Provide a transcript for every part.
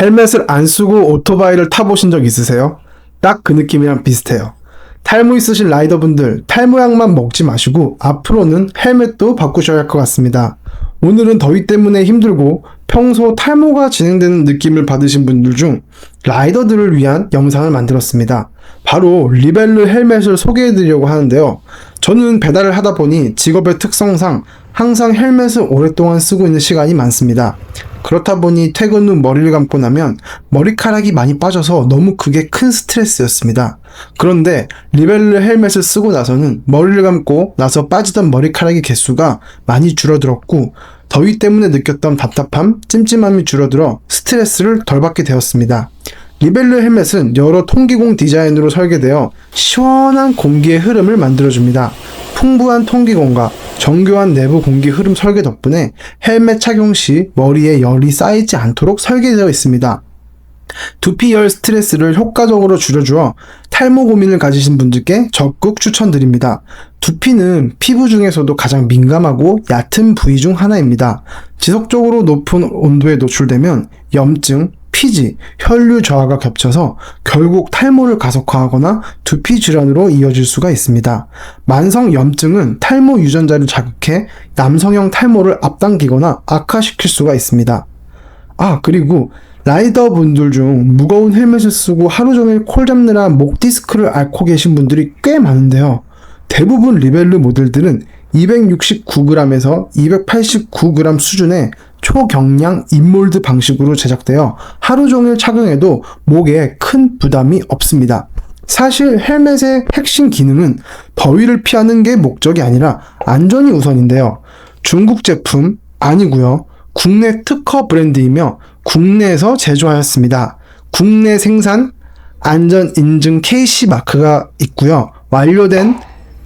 헬멧을 안 쓰고 오토바이를 타보신 적 있으세요? 딱 그 느낌이랑 비슷해요. 탈모 있으신 라이더분들, 탈모약만 먹지 마시고 앞으로는 헬멧도 바꾸셔야 할 것 같습니다. 오늘은 더위 때문에 힘들고 평소 탈모가 진행되는 느낌을 받으신 분들 중 라이더들을 위한 영상을 만들었습니다. 바로 리벨르 헬멧을 소개해 드리려고 하는데요. 저는 배달을 하다 보니 직업의 특성상 항상 헬멧을 오랫동안 쓰고 있는 시간이 많습니다. 그렇다 보니 퇴근 후 머리를 감고 나면 머리카락이 많이 빠져서 너무 그게 큰 스트레스였습니다. 그런데 리벨르 헬멧을 쓰고 나서는 머리를 감고 나서 빠지던 머리카락의 개수가 많이 줄어들었고 더위 때문에 느꼈던 답답함, 찜찜함이 줄어들어 스트레스를 덜 받게 되었습니다. 리벨르 헬멧은 여러 통기공 디자인으로 설계되어 시원한 공기의 흐름을 만들어줍니다. 풍부한 통기공과 정교한 내부 공기 흐름 설계 덕분에 헬멧 착용 시 머리에 열이 쌓이지 않도록 설계되어 있습니다. 두피 열 스트레스를 효과적으로 줄여주어 탈모 고민을 가지신 분들께 적극 추천드립니다. 두피는 피부 중에서도 가장 민감하고 얕은 부위 중 하나입니다. 지속적으로 높은 온도에 노출되면 염증, 피지, 혈류 저하가 겹쳐서 결국 탈모를 가속화하거나 두피 질환으로 이어질 수가 있습니다. 만성 염증은 탈모 유전자를 자극해 남성형 탈모를 앞당기거나 악화시킬 수가 있습니다. 아, 그리고 라이더 분들 중 무거운 헬멧을 쓰고 하루 종일 콜 잡느라 목 디스크를 앓고 계신 분들이 꽤 많은데요. 대부분 리벨르 모델들은 269g에서 289g 수준의 초경량 인몰드 방식으로 제작되어 하루 종일 착용해도 목에 큰 부담이 없습니다. 사실 헬멧의 핵심 기능은 더위를 피하는 게 목적이 아니라 안전이 우선인데요. 중국 제품 아니고요. 국내 특허 브랜드이며 국내에서 제조하였습니다. 국내 생산 안전 인증 KC 마크가 있고요. 완료된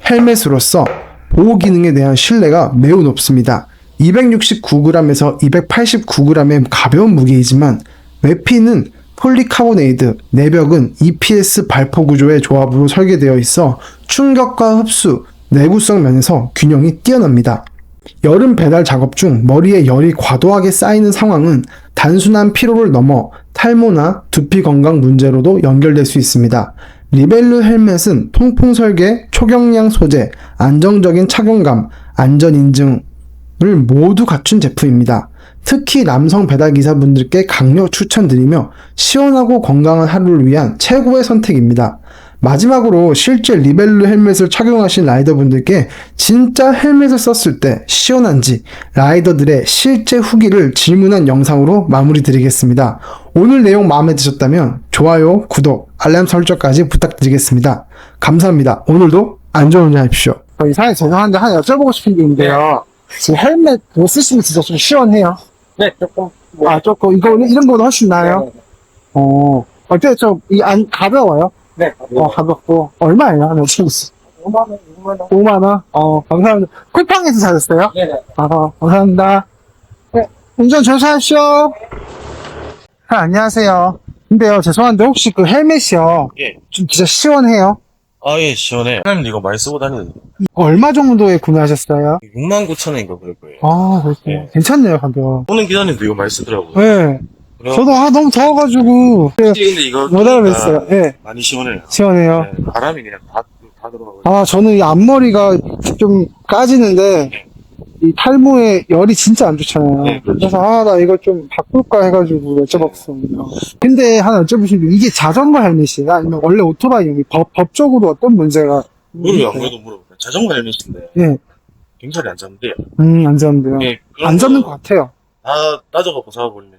헬멧으로서 보호 기능에 대한 신뢰가 매우 높습니다. 269g에서 289g의 가벼운 무게이지만 외피는 폴리카보네이드, 내벽은 EPS 발포 구조의 조합으로 설계되어 있어 충격과 흡수, 내구성 면에서 균형이 뛰어납니다. 여름 배달 작업 중 머리에 열이 과도하게 쌓이는 상황은 단순한 피로를 넘어 탈모나 두피 건강 문제로도 연결될 수 있습니다. 리벨르 헬멧은 통풍 설계, 초경량 소재, 안정적인 착용감, 안전 인증을 모두 갖춘 제품입니다. 특히 남성 배달 기사분들께 강력 추천드리며 시원하고 건강한 하루를 위한 최고의 선택입니다. 마지막으로 실제 리벨르 헬멧을 착용하신 라이더분들께 진짜 헬멧을 썼을 때 시원한지 라이더들의 실제 후기를 질문한 영상으로 마무리 드리겠습니다. 오늘 내용 마음에 드셨다면 좋아요, 구독, 알람 설정까지 부탁드리겠습니다. 감사합니다. 오늘도 안전 운전하십시오. 저 이상하게 죄송한데 하나 여쭤보고 싶은 게 있는데요. 지금 헬멧 못 쓰시면 진짜 좀 시원해요. 네, 조금. 뭐, 아, 조금, 이거는, 이런 거보다 훨씬 나아요? 어, 어때, 좀, 이, 안, 가벼워요? 네. 어, 가볍고. 얼마예요? 하나 여쭤보세요. 5만원, 6만원. 5만원? 어, 감사합니다. 쿨팡에서 사셨어요? 네네. 아, 감사합니다. 네, 운전 조심하십시오. 아, 안녕하세요. 근데요, 죄송한데, 혹시 그 헬멧이요? 예. 좀 진짜 시원해요? 아, 예, 시원해. 사장님 이거 많이 쓰고 다니는 이거 얼마 정도에 구매하셨어요? 6만 9천 원인가 그럴 거예요. 아, 그렇군요. 예. 괜찮네요, 가격. 오는 기사님도 이거 많이 쓰더라고요. 네. 저도 아 너무 더워가지고 네, 근데 이거 못 알아뵀어요. 예, 많이 시원해요. 시원해요. 네, 바람이 그냥 다, 다 들어가고. 아 저는 이 앞머리가 좀 까지는데 이 탈모에 열이 진짜 안 좋잖아요. 네, 그렇죠. 그래서 아 나 이거 좀 바꿀까 해가지고 여쭤봤습니다. 근데 하나 여쭤보신 게 이게 자전거 헬멧이에요? 아니면 원래 오토바이 법, 법적으로 어떤 문제가 물을 안 그래도 물어볼게요. 자전거 헬멧인데 예, 경찰이 안 잡는데요. 음, 안 잡는데요. 예, 그런 안 잡는 거 것 같아요. 다 따져갖고 잡아버리면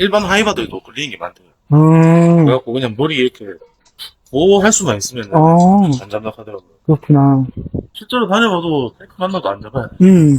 일반 하이바들도 걸리는 게 많대요. 음, 그래갖고 그냥 머리 이렇게 보호할 수만 있으면 어. 안 잡나 하더라고요. 그렇구나. 실제로 다녀봐도 탱크 만나도 안 잡아요. 음,